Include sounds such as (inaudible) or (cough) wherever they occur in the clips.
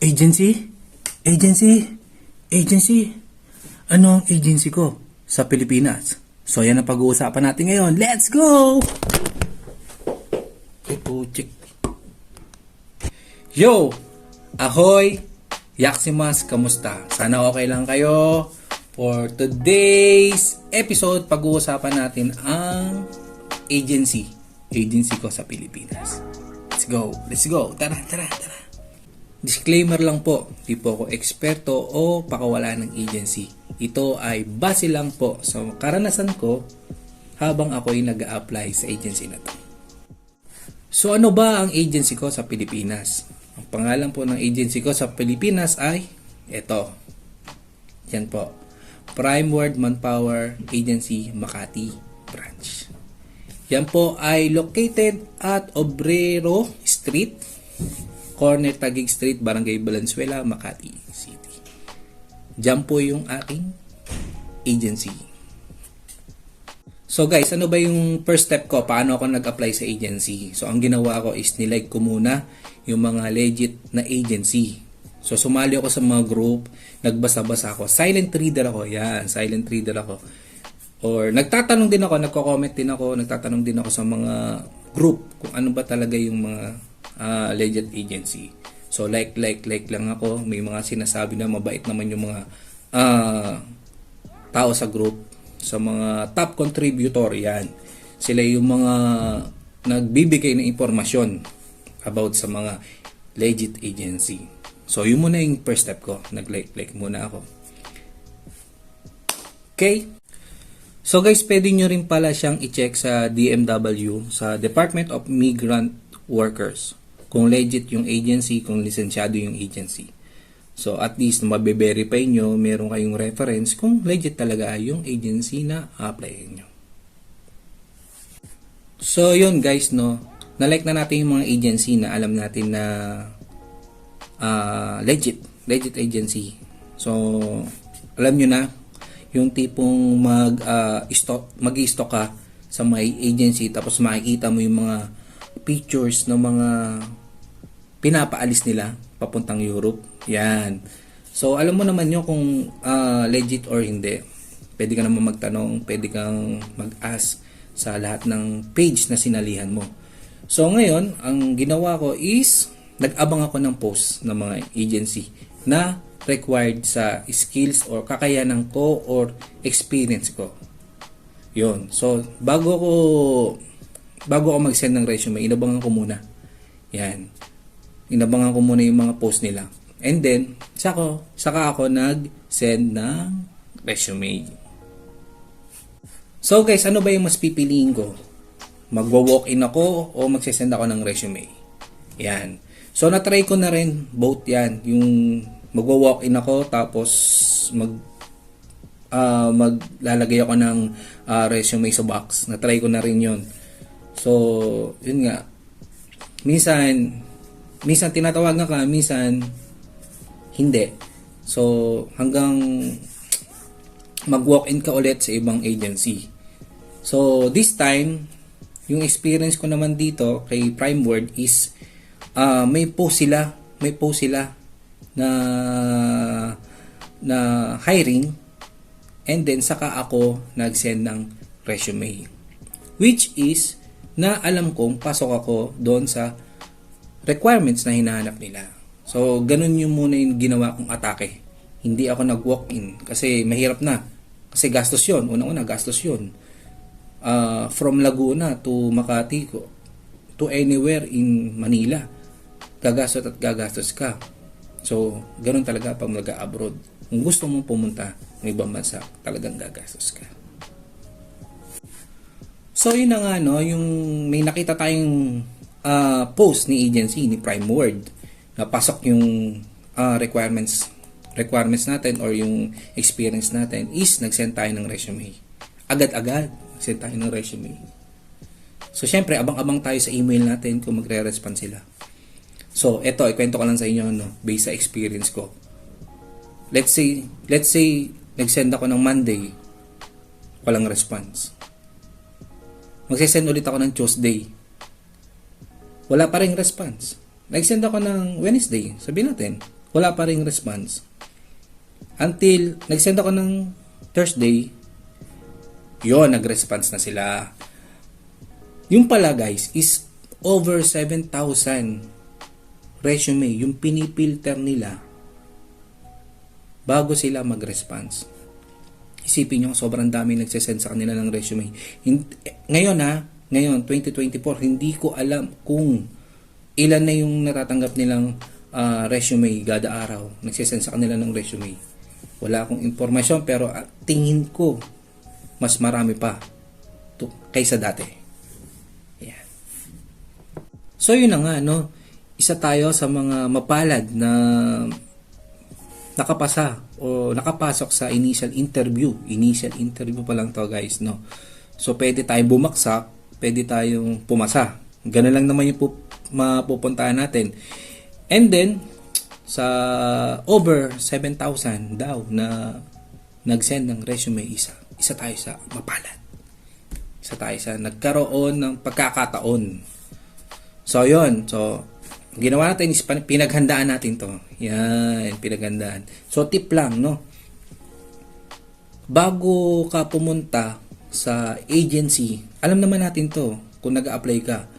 Agency? Agency? Agency? Ano ang agency ko sa Pilipinas? So yan ang pag-uusapan natin ngayon. Let's go! Yo! Ahoy! Yaksimas, kamusta? Sana okay lang kayo. For today's episode, pag-uusapan natin ang agency. Agency ko sa Pilipinas. Let's go. Let's go. Tara, tara, tara. Disclaimer lang po, di po ako eksperto o pakawala ng agency. Ito ay base lang po sa karanasan ko habang ako'y nag apply sa agency na to. So ano ba ang agency ko sa Pilipinas? Ang pangalan po ng agency ko sa Pilipinas ay ito. Yan po. Prime World Manpower Agency Makati Branch. Yan po ay located at Obrero Street, corner Taguig Street, Barangay Valenzuela, Makati City. Diyan po yung aking agency. So guys, ano ba yung first step ko? Paano ako nag-apply sa agency? So ang ginawa ko is nilike ko muna yung mga legit na agency. So sumali ako sa mga group, nagbasa-basa ako. Silent reader ako. Yan, silent reader ako. Or nagtatanong din ako, nagko-comment din ako, nagtatanong din ako sa mga group kung ano ba talaga yung mga ah, legit agency. So like, like, like lang ako. May mga sinasabi na mabait naman yung mga ah, tao sa group. Sa mga top contributor, yan. Sila yung mga nagbibigay ng impormasyon about sa mga legit agency. So, yun muna yung first step ko. Nag-like-like muna ako. Okay? So guys, pwede nyo rin pala siyang i-check sa DMW, sa Department of Migrant Workers. Kung legit yung agency, kung lisensyado yung agency. So at least mabe-verify nyo, meron kayong reference kung legit talaga yung agency na apply nyo. So yun guys, no, na-like na natin yung mga agency na alam natin na ah, legit, legit agency. So alam nyo na, yung tipong mag ah, stock mag-stock ka sa may agency tapos makikita mo yung mga pictures ng mga pinapaalis nila papuntang Europe. Yan. So alam mo naman yun kung ah, legit or hindi. Pwede ka naman magtanong, pwede kang mag-ask sa lahat ng page na sinalihan mo. So ngayon, ang ginawa ko is nag-abang ako ng post ng mga agency na required sa skills or kakayanan ko or experience ko. Yun. So, bago ko bago ako mag-send ng resume, inabangan ko muna. Yan. Inabangan ko muna yung mga post nila. And then, saka, saka ako nag-send ng resume. So guys, ano ba yung mas pipiliin ko? Magwa-walk-in ako o magsisend ako ng resume? Yan. So na-try ko na rin both yan. Yung magwa-walk-in ako tapos mag ah, maglalagay ako ng ah, resume sa box. Na-try ko na rin yon. So, yun nga. Minsan, minsan tinatawagan ka, minsan hindi. So, hanggang mag-walk-in ka ulit sa ibang agency. So, this time, yung experience ko naman dito kay Prime Word is ah, may post sila, may post sila na na hiring and then saka ako nag-send ng resume. Which is na alam kong pasok ako doon sa requirements na hinahanap nila. So, ganun yung muna yung ginawa kong atake. Hindi ako nag-walk-in kasi mahirap na. Kasi gastos yon Unang-una, gastos yon Ah, from Laguna to Makati ko to anywhere in Manila gagastos at gagastos ka so ganun talaga pag mag-abroad kung gusto mong pumunta ng ibang bansa talagang gagastos ka so yun na nga no yung may nakita tayong ah, post ni agency ni Prime Word na pasok yung ah, requirements requirements natin or yung experience natin is nag-send tayo ng resume agad-agad send tayo ng resume. So, syempre, abang-abang tayo sa email natin kung magre-respond sila. So, eto, ikwento ko lang sa inyo, no, based sa experience ko. Let's say, let's say, nag-send ako ng Monday, walang response. Magsisend ulit ako ng Tuesday, wala pa rin response. Nag-send ako ng Wednesday, sabi natin, wala pa ring response. Until, nag-send ako ng Thursday, yon nag-response na sila. Yung pala guys, is over 7,000 resume, yung pinipilter nila bago sila mag-response. Isipin nyo, sobrang dami nagsesend sa kanila ng resume. Ngayon ha, ngayon, 2024, hindi ko alam kung ilan na yung natatanggap nilang ah, resume gada araw. Nagsesend sa kanila ng resume. Wala akong impormasyon pero ah, tingin ko mas marami pa to, kaysa dati. Yan. So yun na nga, no? Isa tayo sa mga mapalad na nakapasa o nakapasok sa initial interview. Initial interview pa lang to guys, no? So pwede tayong bumaksak, pwede tayong pumasa. Ganun lang naman yung pup- mapupuntahan natin. And then, sa over 7,000 daw na nag-send ng resume isa. Isa tayo sa mapalad. Isa tayo sa nagkaroon ng pagkakataon. So, yon So, ginawa natin is pinaghandaan natin to. Yan, pinaghandaan. So, tip lang, no? Bago ka pumunta sa agency, alam naman natin to. Kung nag-apply ka,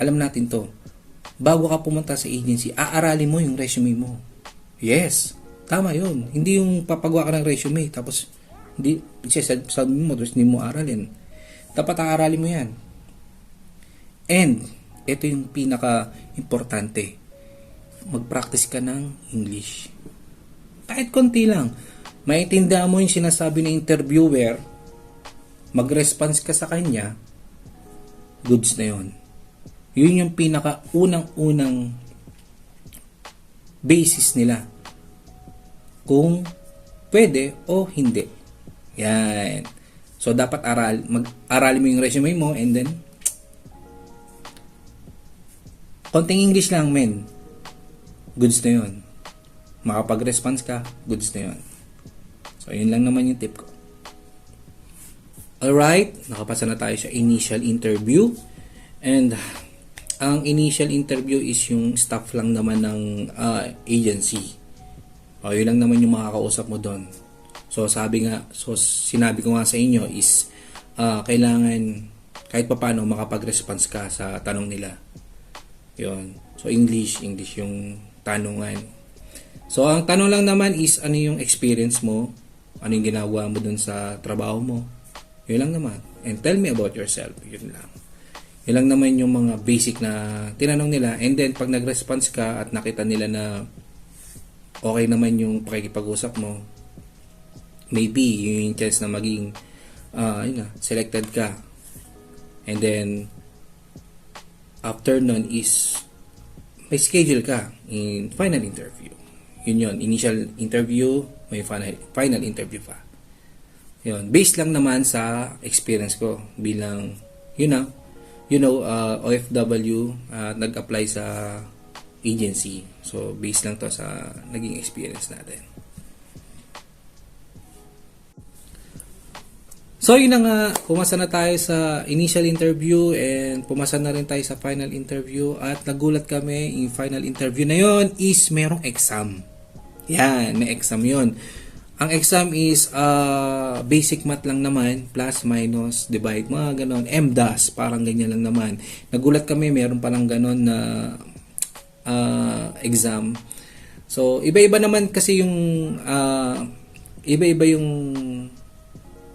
alam natin to. Bago ka pumunta sa agency, aaralin mo yung resume mo. Yes, tama yun. Hindi yung papagawa ka ng resume, tapos hindi, sabi, sabi mo, tapos hindi mo aralin. Dapat aaralin mo yan. And, ito yung pinaka-importante. Mag-practice ka ng English. Kahit konti lang. Maintindihan mo yung sinasabi ng interviewer, mag-response ka sa kanya, goods na yon. Yun yung pinaka-unang-unang basis nila. Kung pwede o hindi. Yan. So, dapat aral, mag-aralin mo yung resume mo and then konting English lang, men. Goods na yun. Makapag-response ka, goods na yun. So, yun lang naman yung tip ko. Alright, nakapasa na tayo sa initial interview. And, ang initial interview is yung staff lang naman ng ah, agency. O, yun lang naman yung makakausap mo doon. So, sabi nga, so sinabi ko nga sa inyo is, ah, kailangan kahit papaano makapag-response ka sa tanong nila. Yun. So, English, English yung tanungan. So, ang tanong lang naman is, ano yung experience mo? Ano yung ginagawa mo dun sa trabaho mo? Yun lang naman. And tell me about yourself. Yun lang. Yun lang naman yung mga basic na tinanong nila. And then, pag nag-response ka at nakita nila na okay naman yung pakikipag-usap mo, maybe yun yung chance na maging ah yun na, selected ka. And then, after nun is may schedule ka in final interview. Yun yun, initial interview, may final, final interview pa. Yun, based lang naman sa experience ko bilang, you know, you know, uh, OFW, uh, nag-apply sa agency. So, based lang to sa naging experience natin. So yun na nga, pumasa na tayo sa initial interview and pumasa na rin tayo sa final interview at nagulat kami yung final interview na yon is merong exam. Yan, may exam yon. Ang exam is uh, basic math lang naman, plus, minus, divide, mga ganon. MDAS, parang ganyan lang naman. Nagulat kami, meron palang ganon na uh, exam. So, iba-iba naman kasi yung uh, iba-iba yung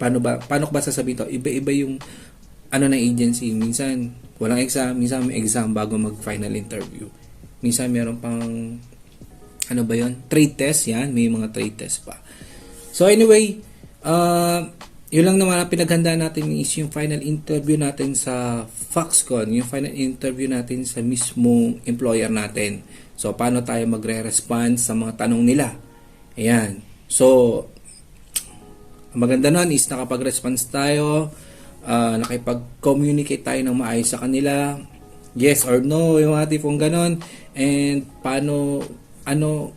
paano ba paano ba sasabihin to iba-iba yung ano ng agency minsan walang exam minsan may exam bago mag final interview minsan meron pang ano ba yon trade test yan may mga trade test pa so anyway uh, yun lang naman ang pinaghandaan natin is yung final interview natin sa Foxconn yung final interview natin sa mismong employer natin. So paano tayo magre-respond sa mga tanong nila? Ayan. So ang maganda nun is nakapag-response tayo, uh, nakipag-communicate tayo ng maayos sa kanila, yes or no, yung mga tipong ganon, and paano, ano,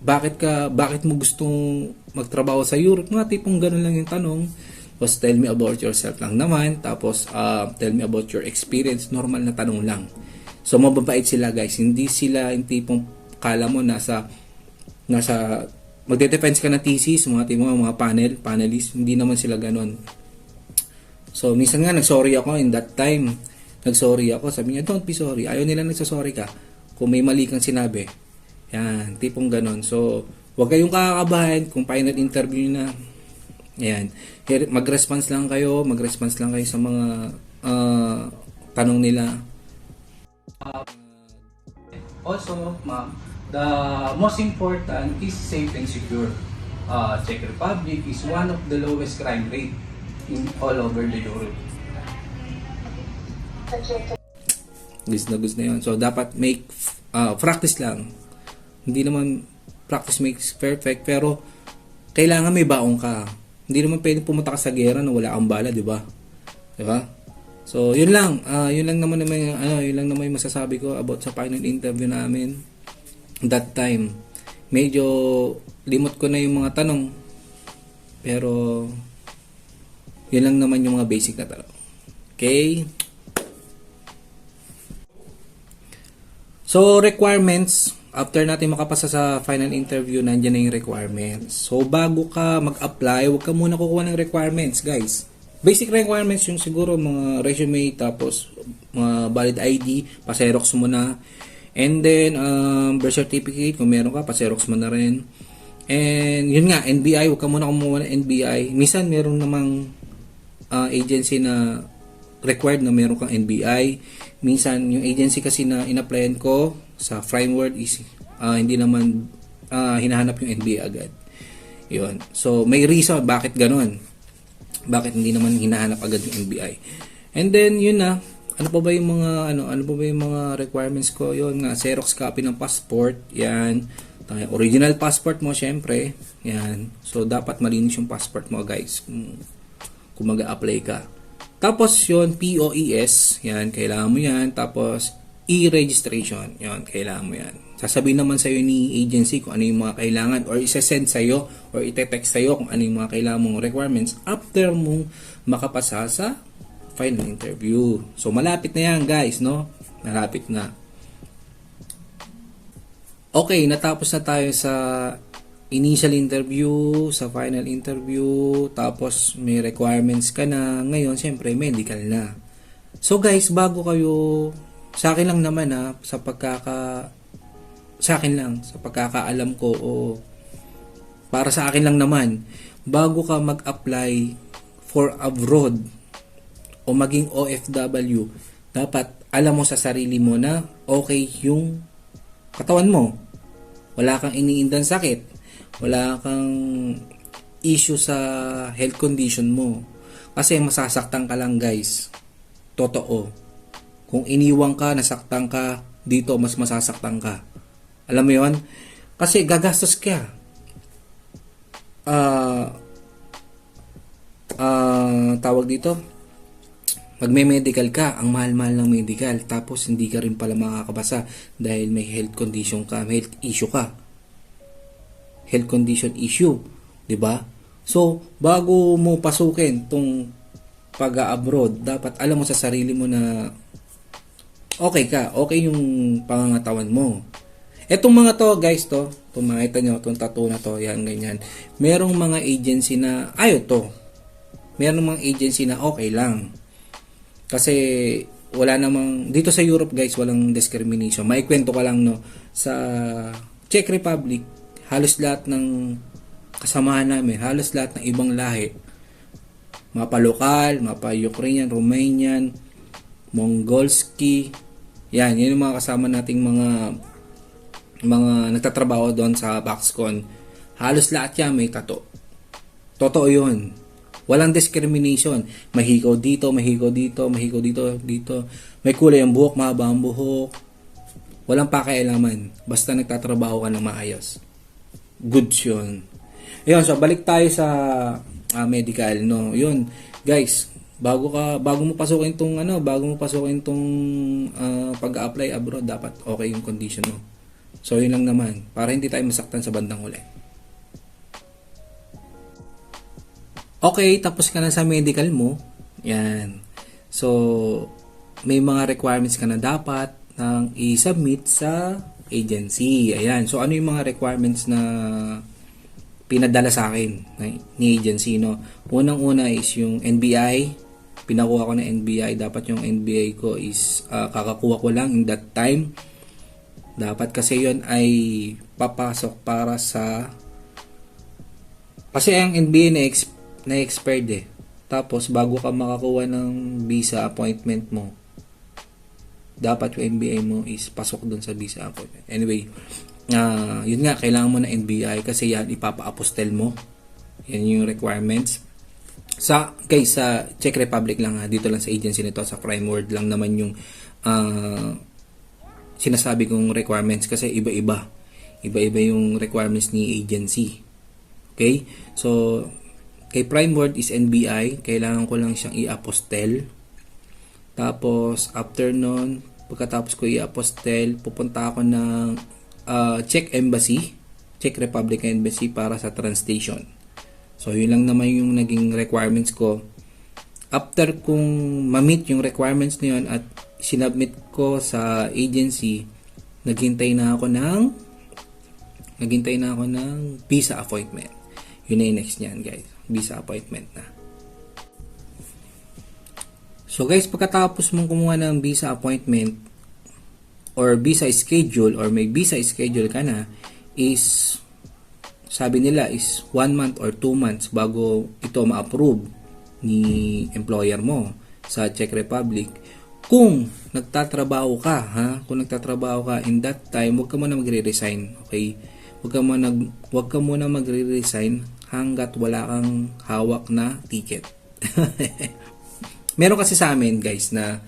bakit ka, bakit mo gustong magtrabaho sa Europe, mga tipong ganon lang yung tanong, tapos tell me about yourself lang naman, tapos uh, tell me about your experience, normal na tanong lang. So mababait sila guys, hindi sila yung tipong kala mo nasa nasa magde-defense ka ng thesis, mga timo mga panel, panelists, hindi naman sila ganon. So, minsan nga nagsorry ako in that time. Nagsorry ako, sabi niya, don't be sorry. Ayaw nila nagsasorry ka kung may mali kang sinabi. Yan, tipong ganon. So, huwag kayong kakakabahan kung final interview na. Yan. Mag-response lang kayo, mag-response lang kayo sa mga ah, tanong nila. also, ma'am, the most important is safe and secure. Uh, Czech Republic is one of the lowest crime rate in all over the Europe. Gusto na gusto na yun. So, dapat make, uh, practice lang. Hindi naman practice makes perfect, pero kailangan may baong ka. Hindi naman pwede pumunta ka sa gera na wala kang bala, di ba? Di ba? So, yun lang. Ah, yun lang naman naman, ano, yun lang naman yung masasabi ko about sa final interview namin. That time, medyo limot ko na yung mga tanong. Pero, yun lang naman yung mga basic na tanong. Okay? So, requirements. After natin makapasa sa final interview, nandiyan na yung requirements. So, bago ka mag-apply, huwag ka muna kukuha ng requirements, guys. Basic requirements yung siguro mga resume, tapos mga valid ID, pa-xerox mo na. And then, um, birth certificate, kung meron ka, pa-xerox mo na rin. And, yun nga, NBI, huwag ka muna kumuha ng NBI. Minsan, meron namang uh, agency na required na meron kang NBI. Minsan, yung agency kasi na in-applyan ko sa framework is ah, hindi naman ah, hinahanap yung NBI agad. Yun. So, may reason bakit ganun. Bakit hindi naman hinahanap agad yung NBI. And then, yun na. Ano pa ba yung mga ano ano pa ba yung mga requirements ko yun nga Xerox copy ng passport yan original passport mo syempre yan so dapat malinis yung passport mo guys kung, kung mag-apply ka tapos yon POES, yan, kailangan mo yan. Tapos, e-registration, yon, kailangan mo yan. Sasabihin naman sa'yo ni agency kung ano yung mga kailangan or isa-send sa'yo or ite-text sa'yo kung ano yung mga kailangan mong requirements after mong makapasa sa final interview. So, malapit na yan, guys, no? Malapit na. Okay, natapos na tayo sa initial interview, sa final interview, tapos may requirements ka na. Ngayon, syempre, medical na. So guys, bago kayo, sa akin lang naman ha, sa pagkaka, sa akin lang, sa pagkakaalam ko o para sa akin lang naman, bago ka mag-apply for abroad o maging OFW, dapat alam mo sa sarili mo na okay yung katawan mo. Wala kang iniindang sakit. Wala kang issue sa health condition mo. Kasi masasaktan ka lang guys. Totoo. Kung iniwang ka, nasaktan ka, dito mas masasaktan ka. Alam mo yon? Kasi gagastos ka. Ah, ah, tawag dito, magme-medical ka, ang mahal-mahal ng medical, tapos hindi ka rin pala makakabasa dahil may health condition ka, may health issue ka. Health condition issue, 'di ba? So, bago mo pasukin tong pag-abroad, dapat alam mo sa sarili mo na okay ka, okay yung pangangatawan mo. Etong mga to, guys, to, itong makita nyo, itong tattoo na to, yan, ganyan. Merong mga agency na, ayaw to. Merong mga agency na okay lang. Kasi wala namang dito sa Europe guys walang discrimination. Maikwento ko lang no sa Czech Republic halos lahat ng kasamahan namin, halos lahat ng ibang lahi. Mga pa-lokal, mga pa-Ukrainian, Romanian, Mongolski. Yan, yun yung mga kasama nating mga mga nagtatrabaho doon sa Baxcon. Halos lahat yan may tato. Totoo yun. Walang discrimination. Mahikaw dito, mahikaw dito, mahikaw dito, dito. May kulay ang buhok, mahaba ang buhok. Walang pakialaman. Basta nagtatrabaho ka ng maayos. Goods yun. Yun, so balik tayo sa ah, medical, no. Yun, guys, bago ka bago mo pasukin tong ano, bago mo pasukin tong ah, pag-apply abroad, dapat okay yung condition mo. So yun lang naman, para hindi tayo masaktan sa bandang huli. Okay, tapos ka na sa medical mo. Yan. So, may mga requirements ka na dapat nang i-submit sa agency. Ayan. So, ano yung mga requirements na pinadala sa akin ni agency, no? Unang-una is yung NBI. Pinakuha ko ng NBI. Dapat yung NBI ko is ah, kakakuha ko lang in that time. Dapat kasi yon ay papasok para sa kasi ang NBA na, ex, na expired eh. Tapos bago ka makakuha ng visa appointment mo, dapat yung NBI mo is pasok dun sa visa appointment. Anyway, ah yun nga, kailangan mo ng NBI kasi yan ipapa-apostel mo. Yan yung requirements. Sa, guys, sa Czech Republic lang ha, dito lang sa agency nito, sa Crime World lang naman yung ah, sinasabi kong requirements kasi iba-iba. Iba-iba yung requirements ni agency. Okay? So, kay Prime Word is NBI. Kailangan ko lang siyang i-apostel. Tapos, after nun, pagkatapos ko i-apostel, pupunta ako ng uh, Czech Embassy, Czech Republic Embassy para sa translation. So, yun lang naman yung naging requirements ko. After kung ma-meet yung requirements na yun at sinubmit ko sa agency, naghintay na ako ng naghintay na ako ng visa appointment. Yun na yung next niyan, guys. Visa appointment na. So guys, pagkatapos mong kumuha ng visa appointment or visa schedule or may visa schedule ka na is sabi nila is 1 month or 2 months bago ito ma-approve ni employer mo sa Czech Republic. Kung nagtatrabaho ka, ha? Kung nagtatrabaho ka in that time, huwag ka muna magre-resign, okay? Huwag ka muna huwag ka muna magre-resign hangga't wala kang hawak na ticket. (laughs) Meron kasi sa amin, guys, na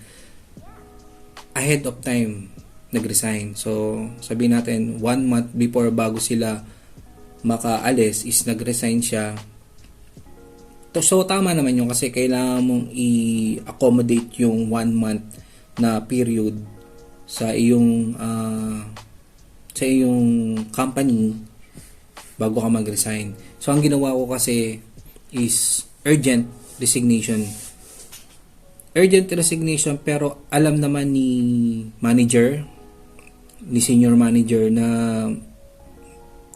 ahead of time nag-resign. So, sabihin natin, one month before bago sila makaalis is nag-resign siya. To, so, tama naman yun kasi kailangan mong i-accommodate yung one month na period sa iyong ah, sa iyong company bago ka mag-resign. So, ang ginawa ko kasi is urgent resignation urgent resignation pero alam naman ni manager ni senior manager na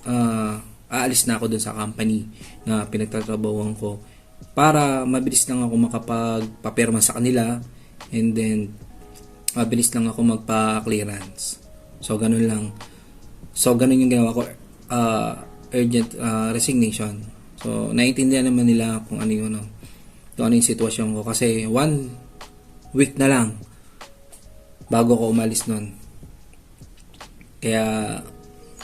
ah, aalis na ako dun sa company na pinagtatrabahuan ko para mabilis lang ako makapagpapirma sa kanila and then mabilis lang ako magpa-clearance. So ganun lang. So ganun yung ginawa ko ah, urgent ah, resignation. So naiintindihan naman nila kung ano yung ano, kung ano yung sitwasyon ko kasi one week na lang bago ko umalis nun. Kaya,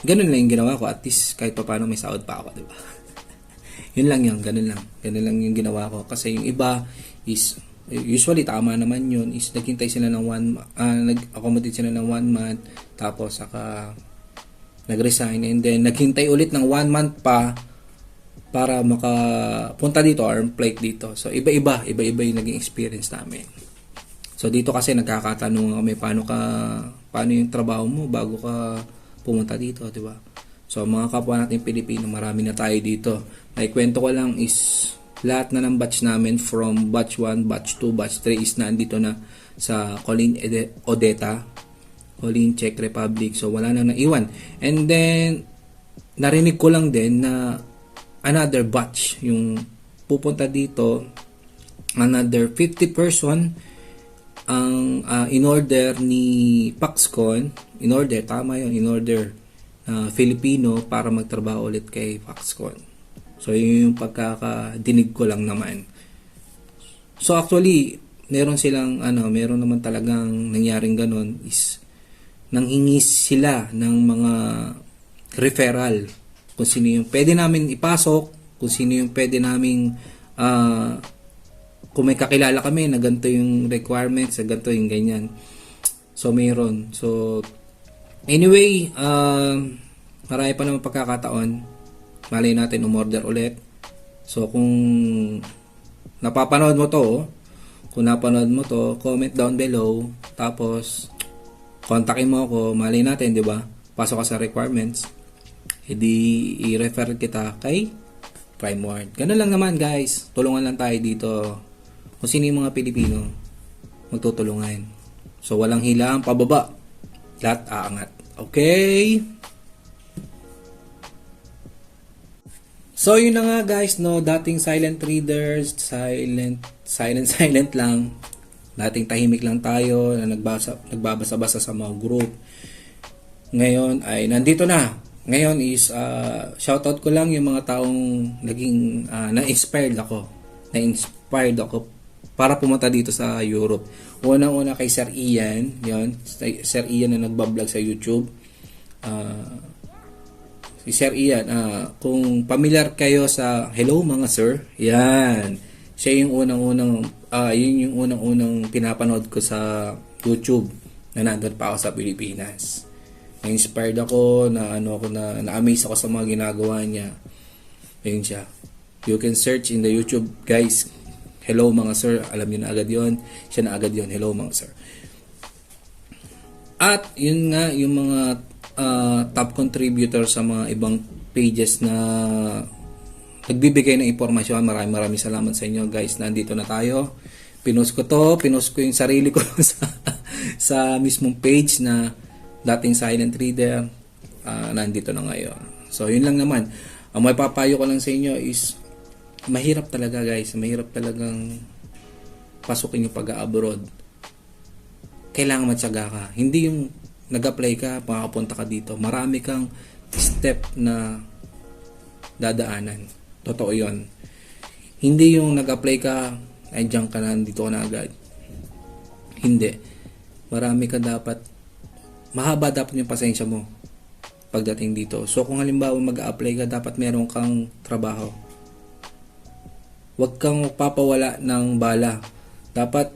ganun lang yung ginawa ko. At least, kahit pa paano may sahod pa ako, di ba? (laughs) yun lang yun, ganun lang. Ganun lang yung ginawa ko. Kasi yung iba is, usually tama naman yun, is naghintay sila ng one, ah, nag-accommodate sila ng one month, tapos saka nag-resign, and then naghintay ulit ng one month pa para makapunta dito or plate dito. So, iba-iba, iba-iba yung naging experience namin. So dito kasi nagkakatanong kami paano ka paano yung trabaho mo bago ka pumunta dito, 'di ba? So mga kapwa natin Pilipino, marami na tayo dito. May kwento ko lang is lahat na ng batch namin from batch 1, batch 2, batch 3 is na andito na sa Colin Odeta, Colin Czech Republic. So wala na naiwan. And then narinig ko lang din na another batch yung pupunta dito another 50 person ang ah, in order ni Paxcon, in order, tama yun, in order na Filipino para magtrabaho ulit kay Paxcon. So, yun yung pagkakadinig ko lang naman. So, actually, meron silang, ano, meron naman talagang nangyaring ganun is nanghingi sila ng mga referral kung sino yung pwede namin ipasok, kung sino yung pwede naming ah, kung may kakilala kami na ganito yung requirements, na ganito yung ganyan. So, mayroon. So, anyway, um, marami pa naman pagkakataon. Malay natin umorder ulit. So, kung napapanood mo to, kung napanood mo to, comment down below. Tapos, kontakin mo ako. Malay natin, di ba? Pasok ka sa requirements. Hindi i-refer kita kay Prime Ward. Ganun lang naman, guys. Tulungan lang tayo dito kung sino yung mga Pilipino, magtutulungan. So, walang hilang pababa. Lahat aangat. Okay? So yun na nga guys, no, dating silent readers, silent, silent, (laughs) silent lang. Dating tahimik lang tayo na nagbasa, nagbabasa-basa sa mga group. Ngayon ay nandito na. Ngayon is uh, shoutout ko lang yung mga taong naging ah, na-inspired ako. Na-inspired ako para pumunta dito sa Europe. Unang-una kay Sir Ian, yon Sir Ian na nagbablog sa YouTube. Ah, si Sir Ian, ah, kung familiar kayo sa Hello mga sir, yan. Siya yung unang-unang, ah, yun yung unang-unang pinapanood ko sa YouTube na nandun pa ako sa Pilipinas. Na-inspired ako, na ano ako na na-amaze ako sa mga ginagawa niya. Ayun siya. You can search in the YouTube, guys. Hello mga sir, alam niyo na agad 'yon. Siya na agad 'yon. Hello mga sir. At yun nga yung mga ah, top contributor sa mga ibang pages na nagbibigay ng impormasyon. Maraming maraming salamat sa inyo guys. Nandito na tayo. Pinost ko to, pinost ko yung sarili ko (laughs) sa, sa mismong page na dating silent reader. Ah, nandito na ngayon. So yun lang naman. Ang may papayo ko lang sa inyo is mahirap talaga guys. Mahirap talagang pasukin yung pag-abroad kailangan matyaga ka. Hindi yung nag-apply ka, makakapunta ka dito. Marami kang step na dadaanan. Totoo yon. Hindi yung nag-apply ka, ay diyan ka na, dito ka na agad. Hindi. Marami ka dapat, mahaba dapat yung pasensya mo pagdating dito. So kung halimbawa mag-apply ka, dapat meron kang trabaho. Huwag kang papawala ng bala. Dapat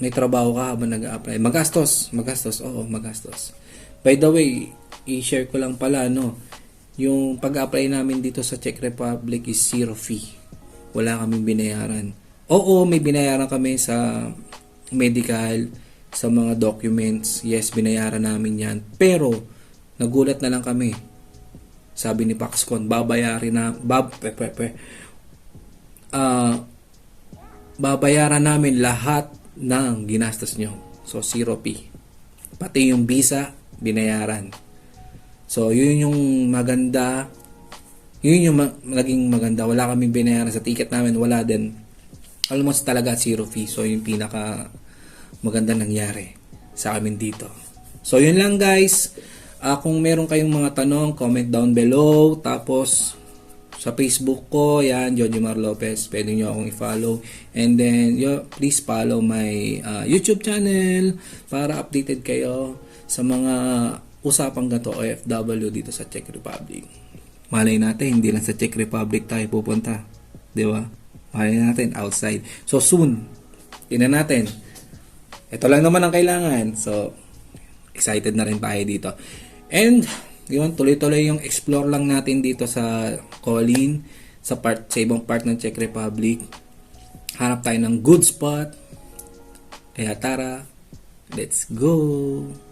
may trabaho ka habang nag-apply. Magastos, magastos, oo, magastos. By the way, i-share ko lang pala, no, yung pag-apply namin dito sa Czech Republic is zero fee. Wala kaming binayaran. Oo, may binayaran kami sa medical, sa mga documents. Yes, binayaran namin yan. Pero, nagulat na lang kami. Sabi ni Paxcon, babayarin na, bab, pe, pe, pe. Ah, babayaran namin lahat ng ginastos nyo. So, zero fee. Pati yung visa, binayaran. So, yun yung maganda. Yun yung ma- naging maganda. Wala kaming binayaran sa ticket namin. Wala din. Almost talaga zero fee. So, yung pinaka maganda nangyari sa amin dito. So, yun lang guys. Ah, kung meron kayong mga tanong, comment down below. Tapos, sa Facebook ko, yan, Jojo Mar Lopez. Pwede nyo akong i-follow. And then, yo, please follow my uh, YouTube channel para updated kayo sa mga usapang gato OFW dito sa Czech Republic. Malay natin, hindi lang sa Czech Republic tayo pupunta. Di ba? Malay natin, outside. So, soon, tingnan natin. Ito lang naman ang kailangan. So, excited na rin tayo dito. And, yun, tuloy-tuloy yung explore lang natin dito sa Colin, sa part sa ibang part ng Czech Republic. Hanap tayo ng good spot. Kaya tara, let's go!